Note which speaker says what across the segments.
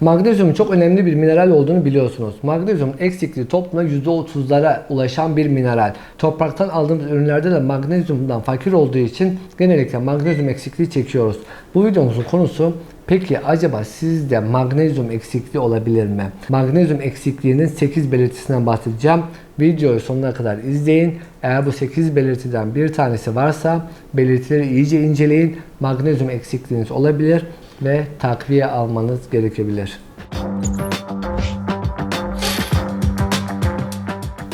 Speaker 1: Magnezyum çok önemli bir mineral olduğunu biliyorsunuz. Magnezyum eksikliği toplumda %30'lara ulaşan bir mineral. Topraktan aldığımız ürünlerde de magnezyumdan fakir olduğu için genellikle magnezyum eksikliği çekiyoruz. Bu videomuzun konusu Peki acaba sizde magnezyum eksikliği olabilir mi? Magnezyum eksikliğinin 8 belirtisinden bahsedeceğim. Videoyu sonuna kadar izleyin. Eğer bu 8 belirtiden bir tanesi varsa belirtileri iyice inceleyin. Magnezyum eksikliğiniz olabilir ve takviye almanız gerekebilir.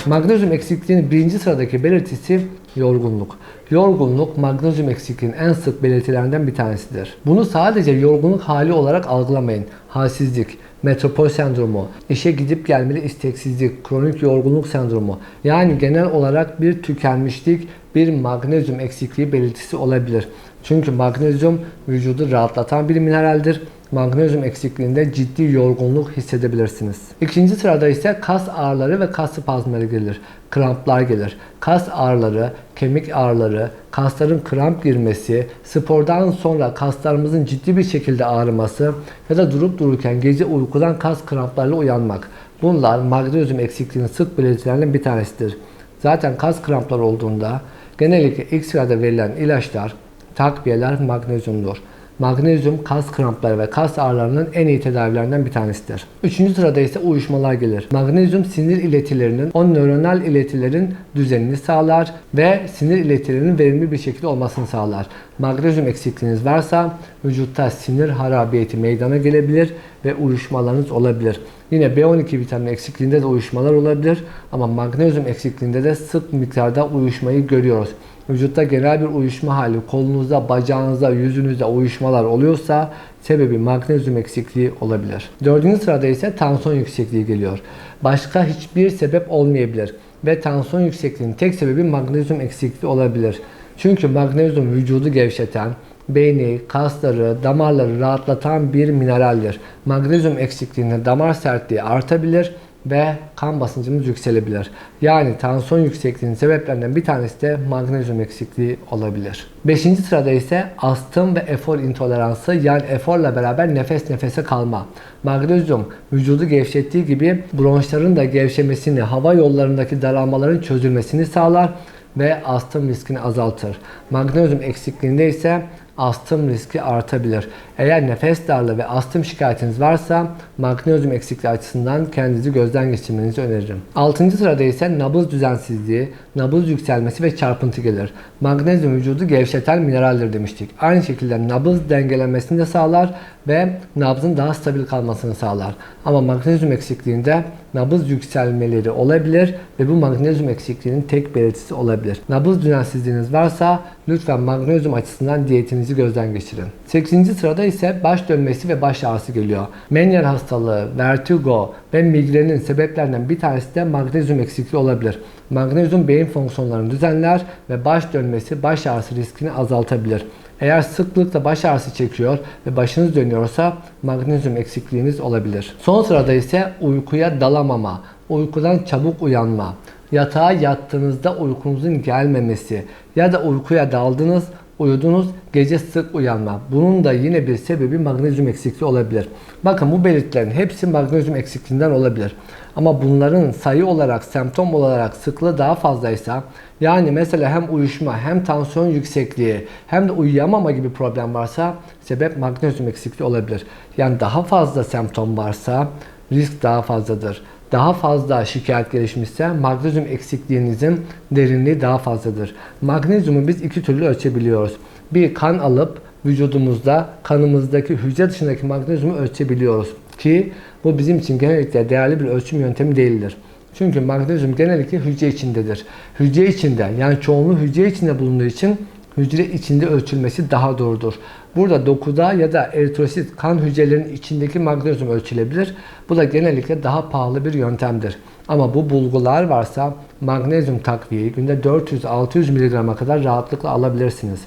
Speaker 1: Magnezyum eksikliğinin birinci sıradaki belirtisi yorgunluk. Yorgunluk magnezyum eksikliğinin en sık belirtilerinden bir tanesidir. Bunu sadece yorgunluk hali olarak algılamayın. Halsizlik, metropol sendromu, işe gidip gelmeli isteksizlik, kronik yorgunluk sendromu yani genel olarak bir tükenmişlik, bir magnezyum eksikliği belirtisi olabilir. Çünkü magnezyum vücudu rahatlatan bir mineraldir. Magnezyum eksikliğinde ciddi yorgunluk hissedebilirsiniz. İkinci sırada ise kas ağrıları ve kas spazmları gelir. Kramplar gelir. Kas ağrıları, kemik ağrıları, kasların kramp girmesi, spordan sonra kaslarımızın ciddi bir şekilde ağrıması ya da durup dururken gece uykudan kas kramplarıyla uyanmak. Bunlar magnezyum eksikliğinin sık belirtilerinden bir tanesidir. Zaten kas krampları olduğunda genellikle ilk sırada verilen ilaçlar, takviyeler magnezyumdur. Magnezyum kas krampları ve kas ağrılarının en iyi tedavilerinden bir tanesidir. Üçüncü sırada ise uyuşmalar gelir. Magnezyum sinir iletilerinin, o nöronal iletilerin düzenini sağlar ve sinir iletilerinin verimli bir şekilde olmasını sağlar. Magnezyum eksikliğiniz varsa vücutta sinir harabiyeti meydana gelebilir ve uyuşmalarınız olabilir. Yine B12 vitamini eksikliğinde de uyuşmalar olabilir ama magnezyum eksikliğinde de sık miktarda uyuşmayı görüyoruz vücutta genel bir uyuşma hali, kolunuzda, bacağınızda, yüzünüzde uyuşmalar oluyorsa sebebi magnezyum eksikliği olabilir. Dördüncü sırada ise tansiyon yüksekliği geliyor. Başka hiçbir sebep olmayabilir ve tansiyon yüksekliğinin tek sebebi magnezyum eksikliği olabilir. Çünkü magnezyum vücudu gevşeten, beyni, kasları, damarları rahatlatan bir mineraldir. Magnezyum eksikliğinde damar sertliği artabilir ve kan basıncımız yükselebilir. Yani tansiyon yüksekliğinin sebeplerinden bir tanesi de magnezyum eksikliği olabilir. Beşinci sırada ise astım ve efor intoleransı yani eforla beraber nefes nefese kalma. Magnezyum vücudu gevşettiği gibi bronşların da gevşemesini, hava yollarındaki daralmaların çözülmesini sağlar ve astım riskini azaltır. Magnezyum eksikliğinde ise astım riski artabilir. Eğer nefes darlığı ve astım şikayetiniz varsa magnezyum eksikliği açısından kendinizi gözden geçirmenizi öneririm. 6. sırada ise nabız düzensizliği, nabız yükselmesi ve çarpıntı gelir. Magnezyum vücudu gevşeten mineraldir demiştik. Aynı şekilde nabız dengelenmesini de sağlar ve nabzın daha stabil kalmasını sağlar. Ama magnezyum eksikliğinde nabız yükselmeleri olabilir ve bu magnezyum eksikliğinin tek belirtisi olabilir. Nabız düzensizliğiniz varsa lütfen magnezyum açısından diyetinizi gözden geçirin. 8. sırada ise baş dönmesi ve baş ağrısı geliyor. Meniere hastalığı, vertigo ve migrenin sebeplerinden bir tanesi de magnezyum eksikliği olabilir. Magnezyum beyin fonksiyonlarını düzenler ve baş dönmesi, baş ağrısı riskini azaltabilir. Eğer sıklıkla baş ağrısı çekiyor ve başınız dönüyorsa magnezyum eksikliğiniz olabilir. Son sırada ise uykuya dalamama, uykudan çabuk uyanma, yatağa yattığınızda uykunuzun gelmemesi ya da uykuya daldınız uyudunuz, gece sık uyanma. Bunun da yine bir sebebi magnezyum eksikliği olabilir. Bakın bu belirtilerin hepsi magnezyum eksikliğinden olabilir. Ama bunların sayı olarak, semptom olarak sıklığı daha fazlaysa yani mesela hem uyuşma hem tansiyon yüksekliği hem de uyuyamama gibi problem varsa sebep magnezyum eksikliği olabilir. Yani daha fazla semptom varsa risk daha fazladır daha fazla şikayet gelişmişse magnezyum eksikliğinizin derinliği daha fazladır. Magnezyumu biz iki türlü ölçebiliyoruz. Bir kan alıp vücudumuzda kanımızdaki hücre dışındaki magnezyumu ölçebiliyoruz. Ki bu bizim için genellikle değerli bir ölçüm yöntemi değildir. Çünkü magnezyum genellikle hücre içindedir. Hücre içinde yani çoğunluğu hücre içinde bulunduğu için hücre içinde ölçülmesi daha doğrudur. Burada dokuda ya da eritrosit kan hücrelerinin içindeki magnezyum ölçülebilir. Bu da genellikle daha pahalı bir yöntemdir. Ama bu bulgular varsa magnezyum takviyeyi günde 400-600 mg'a kadar rahatlıkla alabilirsiniz.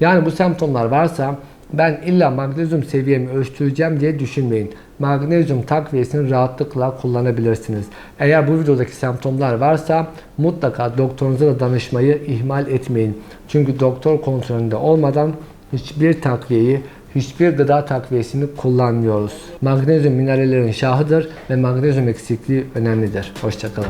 Speaker 1: Yani bu semptomlar varsa ben illa magnezyum seviyemi ölçtüreceğim diye düşünmeyin. Magnezyum takviyesini rahatlıkla kullanabilirsiniz. Eğer bu videodaki semptomlar varsa mutlaka doktorunuza da danışmayı ihmal etmeyin. Çünkü doktor kontrolünde olmadan hiçbir takviyeyi, hiçbir gıda takviyesini kullanmıyoruz. Magnezyum minerallerin şahıdır ve magnezyum eksikliği önemlidir. Hoşçakalın.